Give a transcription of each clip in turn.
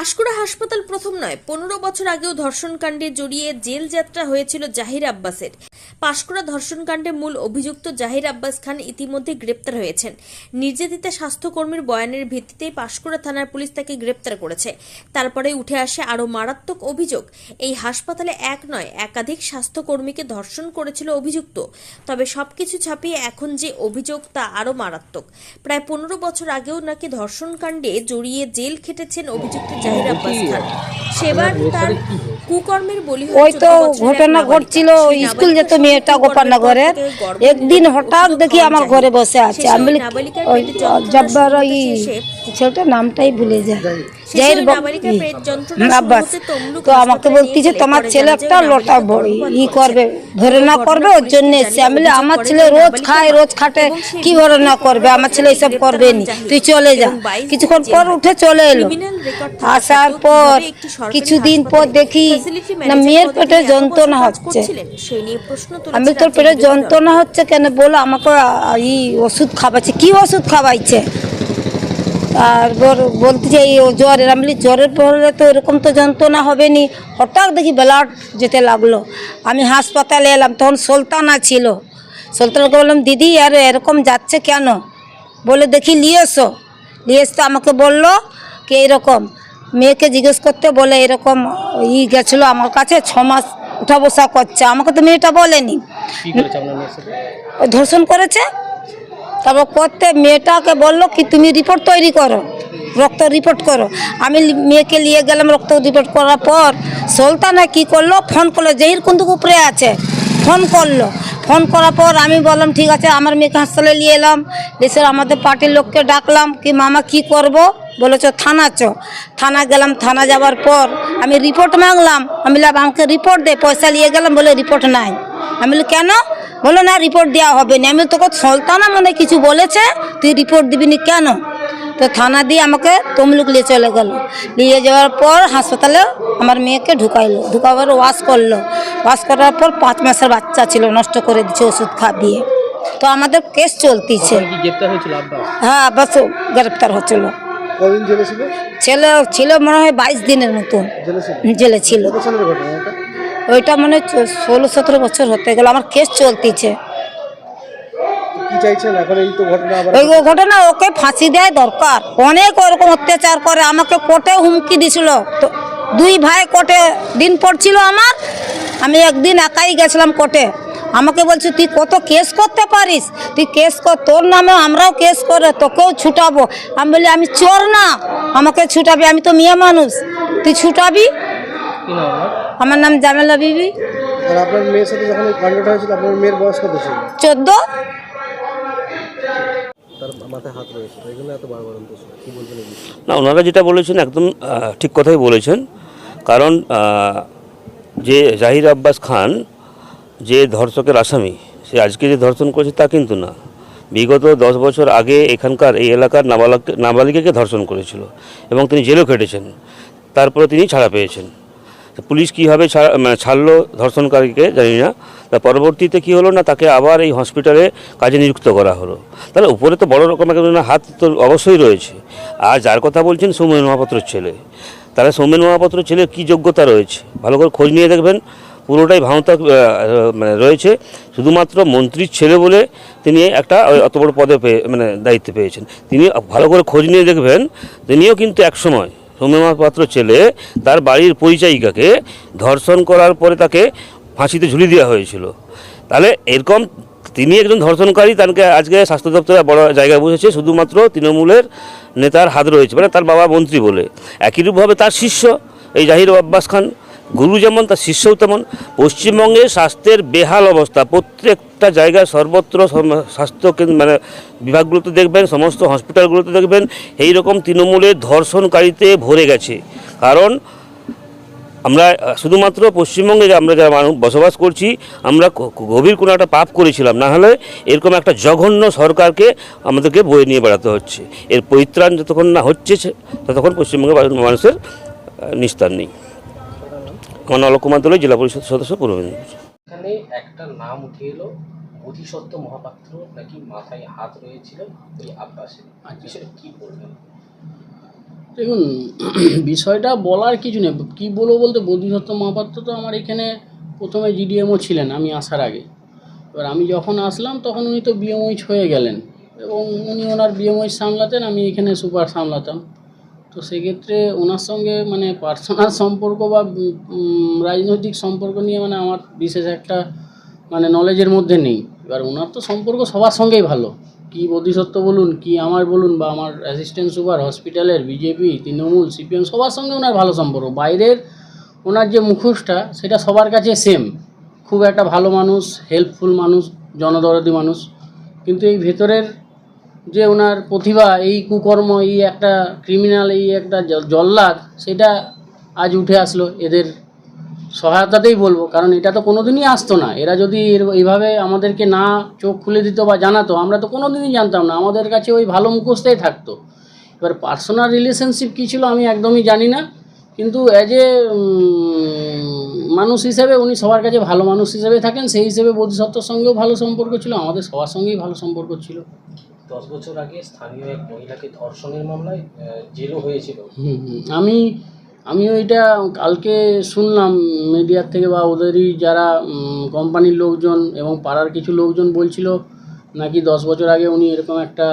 পাঁশকুড়া হাসপাতাল প্রথম নয় পনেরো বছর আগেও ধর্ষণকাণ্ডে জড়িয়ে জেল যাত্রা হয়েছিল জাহির আব্বাসের। পাঁশকুড়া ধর্ষণকাণ্ডে মূল অভিযুক্ত জাহির আব্বাস খান ইতিমধ্যে গ্রেপ্তার হয়েছেন। নির্যাতিতা স্বাস্থ্যকর্মীর বয়ানের ভিত্তিতে পাঁশকুড়া থানার পুলিশ তাকে গ্রেপ্তার করেছে। তারপরে উঠে আসে আরও মারাত্মক অভিযোগ। এই হাসপাতালে এক নয় একাধিক স্বাস্থ্যকর্মীকে ধর্ষণ করেছিল অভিযুক্ত। তবে সবকিছু ছাপিয়ে এখন যে অভিযোগ তা আরও মারাত্মক। প্রায় পনেরো বছর আগেও নাকি ধর্ষণকাণ্ডে জড়িয়ে জেল খেটেছেন অভিযুক্ত জাহির আব্বাস খান। সেবার তার কুকর্মের বলি ওই তো 14 বছরের এক ঘটনা। ঘটছিল স্কুল যেত মেয়েটা গোপালনগরের। একদিন হঠাৎ দেখি আমার ঘরে বসে আছে। আমি জব্বার ওই ছেলেটার নামটাই ভুলে যায়। আব্বাস তো আমাকে বলতেছে তোমার ছেলে একটা লোটা ই করবে ধরে না করবে ওর জন্য আমি আমার ছেলে রোজ খায় রোজ খাটে কি ধরে না করবে? আমার ছেলে এসব করবে নি। তুই চলে যা। কিছুক্ষণ পর উঠে চলে এলো। আসার পর কিছুদিন পর দেখি না মেয়ের পেটে যন্ত্রণা হচ্ছে। আমি তোর পেটে যন্ত্রণা হচ্ছে কেন? বলো আমাকে ই ওষুধ খাওয়াচ্ছে। কি ওষুধ খাওয়াইছে? তারপর বলতে ও জ্বরের আমি বলি জ্বরের পরে তো এরকম তো যন্ত্রণা হবে নি হঠাৎ দেখি ব্লাড যেতে লাগল। আমি হাসপাতালে এলাম তখন সুলতানা ছিল। সুলতানকে বললাম দিদি আর এরকম যাচ্ছে কেন? বলে দেখি নিয়ে এসো। নিয়ে আমাকে বলল কি এরকম। মেয়েকে জিজ্ঞেস করতে বলে এরকম ই গেছিল আমার কাছে ছ মাস উঠা বসা করছে। আমাকে তো মেয়েটা বলেনি। ধর্ষণ করেছে। তারপর করতে মেয়েটাকে বলল কি, তুমি রিপোর্ট তৈরি করো, রক্ত রিপোর্ট করো। আমি মেয়েকে নিয়ে গেলাম রক্ত রিপোর্ট করার পর সুলতানা কি করল ফোন করল, জহির কুন্দুক উপরে আছে। ফোন করল। ফোন করার পর আমি বললাম, ঠিক আছে, আমার মেয়েকে হাসপাতালে নিয়ে এলাম। দেশের আমাদের পার্টির লোককে ডাকলাম, কি মামা, কি করব? বলেছ, থানা চ। থানা গেলাম, থানা যাওয়ার পর আমি রিপোর্ট মাগলাম। আমি আমাকে রিপোর্ট দে, পয়সা নিয়ে গেলাম বলে রিপোর্ট নাই। আমি কেন? বলো না রিপোর্ট দেওয়া হবে না। আমি তোকে সলতানা মনে কিছু বলেছে? তুই রিপোর্ট দিবি নি কেন? তো থানা দিয়ে আমাকে তমলুক নিয়ে চলে গেল। নিয়ে যাওয়ার পর হাসপাতালে আমার মেয়েকে ঢুকাইলো। ঢুকাবার ওয়াশ করল। ওয়াশ করার পর পাঁচ মাসের বাচ্চা ছিল নষ্ট করে দিচ্ছে ওষুধ খাবিয়ে তো আমাদের কেস চলতিছে। হ্যাঁ আব্বাস গ্রেপ্তার হচ্ছিল। ছেলে? ছিল মনে হয় বাইশ দিনের মতন জেলে ছিল। ওইটা মানে ষোলো সতেরো বছর হতে গেল আমার কেস চলতিছে। ওই ঘটনা ওকে ফাঁসি দেয় দরকার। অনেক ওরকম অত্যাচার করে আমাকে কোর্টে হুমকি দিছিল। তো দুই ভাই কোর্টে দিন পড়ছিল আমার আমি একদিন একাই গেছিলাম কোর্টে। আমাকে বলছে তুই কত কেস করতে পারিস? তুই কেস কর তোর নামে আমরাও কেস করে তোকেও ছুটাবো। আমি বলি আমি চোর না আমাকে ছুটাবি আমি তো মেয়ে মানুষ। তুই ছুটাবি? আমার নাম জামেলা বিবি। আর আপনার মেয়ের সাথে যখন এই কাণ্ডটা হয়েছিল আপনার মেয়ের বয়স কত ছিল? চোদ্দ? না ওনারা যেটা বলেছেন একদম ঠিক কথাই বলেছেন। কারণ যে জাহির আব্বাস খান যে ধর্ষকের আসামি সে আজকে যে ধর্ষণ করেছে তা কিন্তু না। বিগত দশ বছর আগে এখানকার এই এলাকার নাবালক নাবালিকাকে ধর্ষণ করেছিল এবং তিনি জেলও খেটেছেন। তারপরে তিনি ছাড়া পেয়েছেন। পুলিশ কীভাবে মানে ছাড়লো ধর্ষণকারীকে জানি না। তা পরবর্তীতে কী হলো না, তাকে আবার এই হসপিটালে কাজে নিযুক্ত করা হলো। তাহলে উপরে তো বড় রকম একটা হাত তো অবশ্যই রয়েছে। আর যার কথা বলছেন সৌমেন মহাপাত্রর ছেলে। তাহলে সৌমেন মহাপাত্রর ছেলের কী যোগ্যতা রয়েছে? ভালো করে খোঁজ নিয়ে দেখবেন। পুরোটাই ভাঙতা মানে রয়েছে। শুধুমাত্র মন্ত্রীর ছেলে বলে তিনি একটা অত বড় পদে পেয়ে মানে দায়িত্ব পেয়েছেন। তিনি ভালো করে খোঁজ নিয়ে দেখবেন। তিনিও কিন্তু একসময় সৌম্যমা পাত্র ছেলে তার বাড়ির পরিচায়িকাকে ধর্ষণ করার পরে তাকে ফাঁসিতে ঝুলি দেওয়া হয়েছিল। তাহলে এরকম তিনি একজন ধর্ষণকারী তাকে আজকে স্বাস্থ্য দপ্তরে বড় জায়গায় বসেছে, শুধুমাত্র তৃণমূলের নেতার হাত রয়েছে মানে তার বাবা মন্ত্রী বলে। একই রূপভাবে তার শিষ্য, এই জাহির আব্বাস খান, গুরু যেমন, তার শিষ্যও তেমন। পশ্চিমবঙ্গে স্বাস্থ্যের বেহাল অবস্থা প্রত্যেকটা জায়গায় সর্বত্র স্বাস্থ্য মানে বিভাগগুলোতে দেখবেন, সমস্ত হসপিটালগুলোতে দেখবেন এই রকম তৃণমূলের ধর্ষণকারীতে ভরে গেছে। কারণ আমরা, শুধুমাত্র পশ্চিমবঙ্গে আমরা যারা মানুষ বসবাস করছি, আমরা গভীর কোনো একটা পাপ করেছিলাম, না হলে এরকম একটা জঘন্য সরকারকে আমাদেরকে বয়ে নিয়ে বেড়াতে হচ্ছে। এর পরিত্রাণ যতক্ষণ না হচ্ছে ততক্ষণ পশ্চিমবঙ্গের মানুষের নিস্তার নেই। আমার নলক কুমার দলের জেলা পরিষদ সদস্য, পূর্ব মেদিনীপুর। এখানে একটা নাম উঠে এলো বোধিসত্ত্ব মহাপাত্র নাকি মাথায় হাত রয়েছিল ওই আব্বাসের। বিষয়ে কি বলবেন? দেখুন বিষয়টা বলার কিছু নেই। কী বলব বলতে বোধিসত্ত্ব মহাপাত্র তো আমার এখানে প্রথমে জিডিএমও ছিলেন আমি আসার আগে। এবার আমি যখন আসলাম তখন উনি তো বিএমওইচ হয়ে গেলেন। এবং উনি ওনার বিএমওইচ সামলাতেন আমি এখানে সুপার সামলাতাম। তো সেক্ষেত্রে ওনার সঙ্গে মানে পার্সোনাল সম্পর্ক বা রাজনৈতিক সম্পর্ক নিয়ে মানে আমার বিশেষ একটা মানে নলেজের মধ্যে নেই। এবার ওনার তো সম্পর্ক সবার সঙ্গেই ভালো। কি বোধিসত্ত্ব বলুন, কি আমার বলুন বা আমার অ্যাসিস্ট্যান্ট সুপার হসপিটালের বিজেপি তৃণমূল সিপিএম সবার সঙ্গে ওনার ভালো সম্পর্ক। বাইরের ওনার যে মুখোশটা, সেটা সবার কাছে সেম খুব একটা ভালো মানুষ হেল্পফুল মানুষ, জনদরদি মানুষ। কিন্তু এই ভেতরের যে ওনার প্রতিভা, এই কুকর্ম, এই একটা ক্রিমিনাল এই একটা জল্লাদ, সেটা আজ উঠে আসলো। এদের সহায়তাতেই বলব, কারণ এটা তো কোনোদিনই আসতো না। এরা যদি এইভাবে আমাদেরকে না চোখ খুলে দিত বা জানাতো, আমরা তো কোনোদিনই জানতাম না। আমাদের কাছে ওই ভালো মুখোশটাই থাকতো। এবার পার্সোনাল রিলেশনশিপ কী ছিল আমি একদমই জানি না। কিন্তু অ্যাজ এ মানুষ হিসেবে উনি সবার কাছে ভালো মানুষ হিসেবে থাকেন। সেই হিসেবে বোধিসত্ত্বর সঙ্গেও ভালো সম্পর্ক ছিল, আমাদের সবার সঙ্গেই ভালো সম্পর্ক ছিল। দশ বছর আগে স্থানীয় এক মহিলাকে ধর্ষণের মামলায় জেলও হয়েছিল। আমি, আমিও এটা কালকে শুনলাম মিডিয়ার থেকে বা ওদেরই যারা কোম্পানির লোকজন এবং পাড়ার কিছু লোকজন বলছিল নাকি দশ বছর আগে উনি এরকম একটা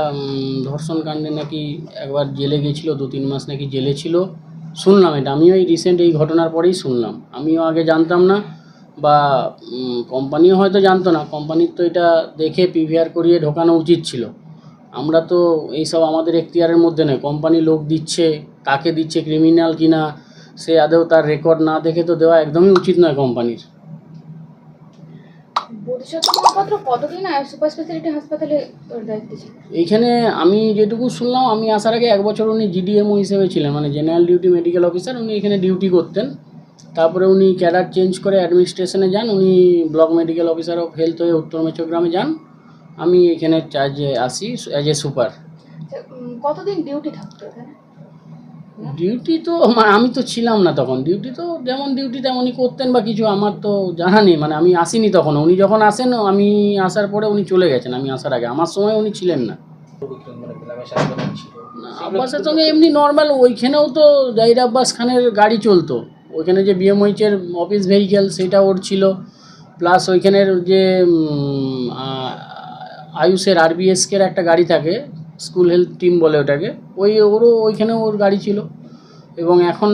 ধর্ষণ কাণ্ডে নাকি একবার জেলে গেছিল, দু তিন মাস নাকি জেলে ছিল। শুনলাম এটা। আমিও এই রিসেন্ট এই ঘটনার পরেই শুনলাম। আমিও আগে জানতাম না বা কোম্পানিও হয়তো জানতো না। কোম্পানির তো এটা দেখে পিভিআর করিয়ে ঢোকানো উচিত ছিল। আমরা তো এইসব আমাদের এখতিয়ারের মধ্যে নয়। কোম্পানি লোক দিচ্ছে কাকে দিচ্ছে ক্রিমিনাল কিনা সে আদৌ তার রেকর্ড না দেখে তো দেওয়া একদমই উচিত নয় কোম্পানির। এইখানে আমি যেটুকু শুনলাম আমি আসার আগে এক বছর উনি জিডিএমও হিসেবে ছিলেন মানে জেনারেল ডিউটি মেডিকেল অফিসার উনি এখানে ডিউটি করতেন। তারপরে উনি ক্যাডার চেঞ্জ করে অ্যাডমিনিস্ট্রেশনে যান উনি block medical officer of health হয়ে উত্তর মেচগ্রামে যান। আমি এখানে চার্জে আসি অ্যাজ এ সুপার কতদিন ডিউটি থাকতো ডিউটি তো মানে আমি তো ছিলাম না তখন। ডিউটি তো যেমন ডিউটি তেমনই করতেন বা কিছু আমার তো জানা নেই। মানে আমি আসিনি তখন। উনি যখন আসেন আমি আসার পরে উনি চলে গেছেন আমি আসার আগে। আমার সময় উনি ছিলেন না। আব্বাসের সঙ্গে এমনি নর্মাল ওইখানেও তো জাহির আব্বাস খানের গাড়ি চলতো। ওইখানে যে বিএমওইচের অফিস ভেহিকেল সেটা ওর ছিল। প্লাস ওইখানের যে আয়ুষের আরবিএসকের একটা গাড়ি থাকে, স্কুল হেলথ টিম বলে ওটাকে। ওই ওরও ওইখানে ওর গাড়ি ছিল। এবং এখন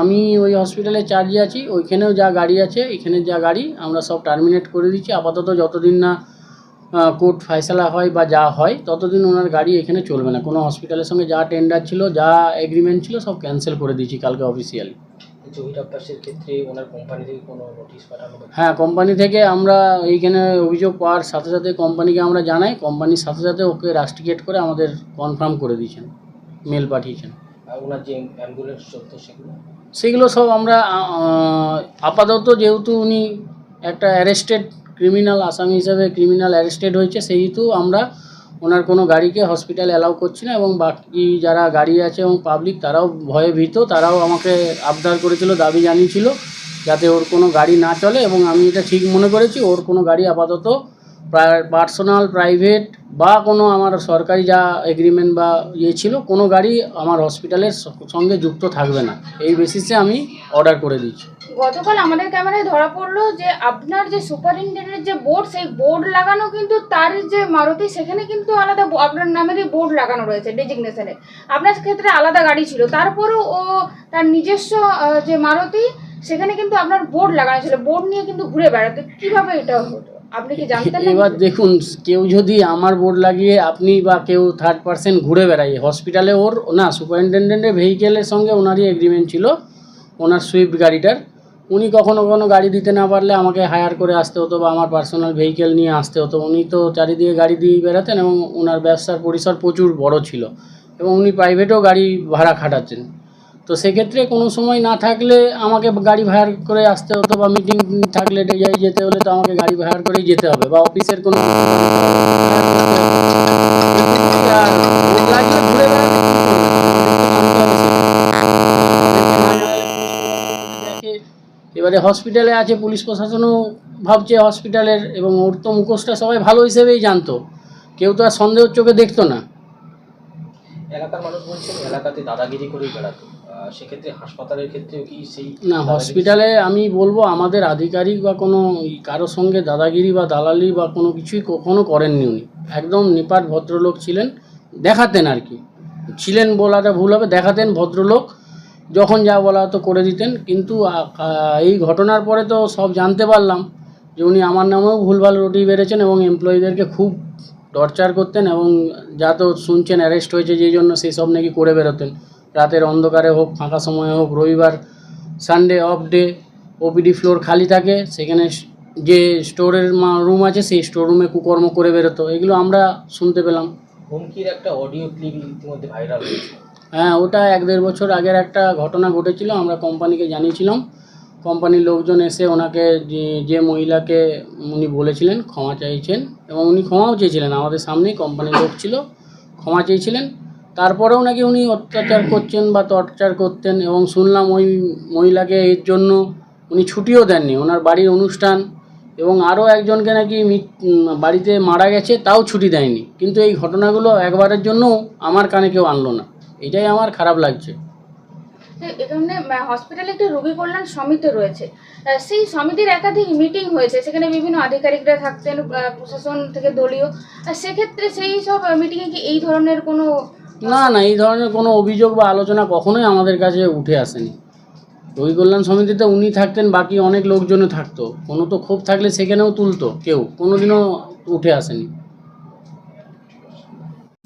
আমি ওই হসপিটালে চার্জে আছি, ওইখানেও যা গাড়ি আছে, এখানে যা গাড়ি, আমরা সব টার্মিনেট করে দিচ্ছি। আপাতত যতদিন না কোর্ট ফয়সালা হয় বা যা হয়, ততদিন ওনার গাড়ি এখানে চলবে না। কোনো হসপিটালের সঙ্গে যা টেন্ডার ছিল, যা এগ্রিমেন্ট ছিল, সব ক্যান্সেল করে দিয়েছি কালকে অফিসিয়ালি জহির আব্বাসের ক্ষেত্রে ওনার কোম্পানি থেকে কোনো নোটিশ পাঠানো হ্যাঁ কোম্পানি থেকে আমরা এইখানে অভিযোগ পাওয়ার সাথে সাথে কোম্পানিকে আমরা জানাই। কোম্পানির সাথে সাথে ওকে রাস্টিকেট করে আমাদের কনফার্ম করে দিয়েছেন মেল পাঠিয়েছেন। আর ওনার যে অ্যাম্বুলেন্স চলতো সেগুলো? সেগুলো সব আমরা আপাতত যেহেতু উনি একটা অ্যারেস্টেড ক্রিমিনাল আসামি হিসাবে ক্রিমিনাল অ্যারেস্টেড হয়েছে সেহেতু আমরা ওনার কোনো গাড়িকে হসপিটাল অ্যালাউ করছি না এবং বাকি যারা গাড়ি আছে এবং পাবলিক তারাও ভয়ে ভীত, তারাও আমাকে আবদার করেছিল, দাবি জানিয়েছিল যাতে ওর কোনো গাড়ি না চলে এবং আমি এটা ঠিক মনে করেছি, ওর কোনো গাড়ি আপাতত পার্সোনাল প্রাইভেট বা কোনো আমার সরকারি যা এগ্রিমেন্ট বা ইয়ে ছিল, কোনো গাড়ি আমার হসপিটালের সঙ্গে যুক্ত থাকবে না। এই বেসিসে আমি অর্ডার করে দিচ্ছি গতকাল আমাদের ক্যামেরায় ধরা পড়ল যে আপনার যে সুপারিনটেন্ডেন্টের যে বোর্ড সেই বোর্ড লাগানো কিন্তু তার যে মারুতি সেখানে কিন্তু আলাদা আপনার নামেরই বোর্ড লাগানো রয়েছে ডেজিগনেশনে আপনার ক্ষেত্রে আলাদা গাড়ি ছিল। তারপরেও ও তার নিজস্ব যে মারুতি সেখানে কিন্তু আপনার বোর্ড লাগানো ছিল। বোর্ড নিয়ে কিন্তু ঘুরে বেড়াতো। কীভাবে এটা হতো? আপনি কি জানতেন এবার দেখুন কেউ যদি আমার বোর্ড লাগিয়ে আপনি বা কেউ থার্ড পার্সন ঘুরে বেড়ায় হসপিটালে ওর না সুপারিনটেন্ডেন্টের ভেহিকেলের সঙ্গে ওনারই এগ্রিমেন্ট ছিল ওনার সুইফট গাড়িটার। উনি কখনো কখনো গাড়ি দিতে না পারলে আমাকে হায়ার করে আসতে হতো বা আমার পার্সোনাল ভেহিকেল নিয়ে আসতে হতো। উনি তো চারিদিকে গাড়ি দিয়ে বেড়াতেন এবং ওনার ব্যবসার পরিসর প্রচুর বড় ছিল এবং উনি প্রাইভেটও গাড়ি ভাড়া খাটাচ্ছেন। তো সেক্ষেত্রে কোনো সময় না থাকলে আমাকে গাড়ি ভাড়া করে আসতে হতো বা মিটিং থাকলে যেতে হলে তো আমাকে গাড়ি ভাড়া করেই যেতে হবে বা অফিসের কোনো কিছু আর ভোট লাগিয়ে ঘুরে বেড়াতে কি করবে? আমাদেরকে জানতে হবে সেটা। আমাদেরকে না জানালে পুলিশ প্রশাসন দেখে। এবারে হসপিটালে আছে পুলিশ প্রশাসনও ভাবছে হসপিটালের এবং ওর তো মুখোশটা সবাই ভালো হিসেবেই জানতো। কেউ তো আর সন্দেহের চোখে দেখতো না। এলাকার মানুষ বলছেন এলাকাতে দাদাগিরি করেই বেড়াতো। সেক্ষেত্রে হাসপাতালের ক্ষেত্রেও কি সেই না হসপিটালে আমি বলব আমাদের আধিকারিক বা কোনো কারোর সঙ্গে দাদাগিরি বা দালালি বা কোনো কিছুই কখনো করেননি উনি। একদম নিপাট ভদ্রলোক ছিলেন দেখাতেন আর কি। ছিলেন বলাটা ভুল হবে দেখাতেন ভদ্রলোক। যখন যা বলা হতো করে দিতেন, কিন্তু এই ঘটনার পরে তো সব জানতে পারলাম যে উনি আমার নামেও ভুলভাল রুটি বেড়েছেন এবং এমপ্লয়ীদেরকে খুব টর্চার করতেন এবং যা তো শুনছেন অ্যারেস্ট হয়েছে যেই জন্য সেই সব নাকি করে বেরোতেন। রাতের অন্ধকারে হোক, ফাঁকা সময়ে হোক, রবিবার Sunday off day OPD floor খালি থাকে, সেখানে যে স্টোরের রুম আছে সেই স্টোর রুমে কুকর্ম করে বেরোতো। এগুলো আমরা শুনতে পেলাম। হুমকির একটা অডিও ক্লিপ ইতিমধ্যে ভাইরাল হয়েছে। হ্যাঁ ওটা এক দেড় বছর আগের একটা ঘটনা ঘটেছিল, আমরা কোম্পানিকে জানিয়েছিলাম। কোম্পানির লোকজন এসে ওনাকে যে মহিলাকে উনি বলেছিলেন, ক্ষমা চাইছেন এবং উনি ক্ষমাও চেয়েছিলেন। আমাদের সামনেই কোম্পানির লোক ছিল, ক্ষমা চেয়েছিলেন। তারপরেও নাকি উনি অত্যাচার করছেন বা টর্চার করতেন এবং শুনলাম ওই মহিলাকে এর জন্য উনি ছুটিও দেননি। ওনার বাড়ির অনুষ্ঠান এবং আরও একজনকে নাকি বাড়িতে মারা গেছে, তাও ছুটি দেয়নি। কিন্তু এই ঘটনাগুলো একবারের জন্যও আমার কানে কেউ আনলো না। এটাই আমার খারাপ লাগছে। এখানে হসপিটালে একটি রোগী কল্যাণ সমিতি রয়েছে। সেই সমিতির একাধিক মিটিং হয়েছে। সেখানে বিভিন্ন আধিকারিকরা থাকতেন প্রশাসন থেকে দলীয়। আর সেক্ষেত্রে সেই সব মিটিংয়ে কি এই ধরনের কোনো না না এই ধরনের কোনো অভিযোগ বা আলোচনা কখনোই আমাদের কাছে উঠে আসেনি। রোগী কল্যাণ সমিতিতে উনি থাকতেন বাকি অনেক লোকজনও থাকতো। কোনো তো ক্ষোভ থাকলে সেখানেও তুলতো কেউ। কোনোদিনও উঠে আসেনি।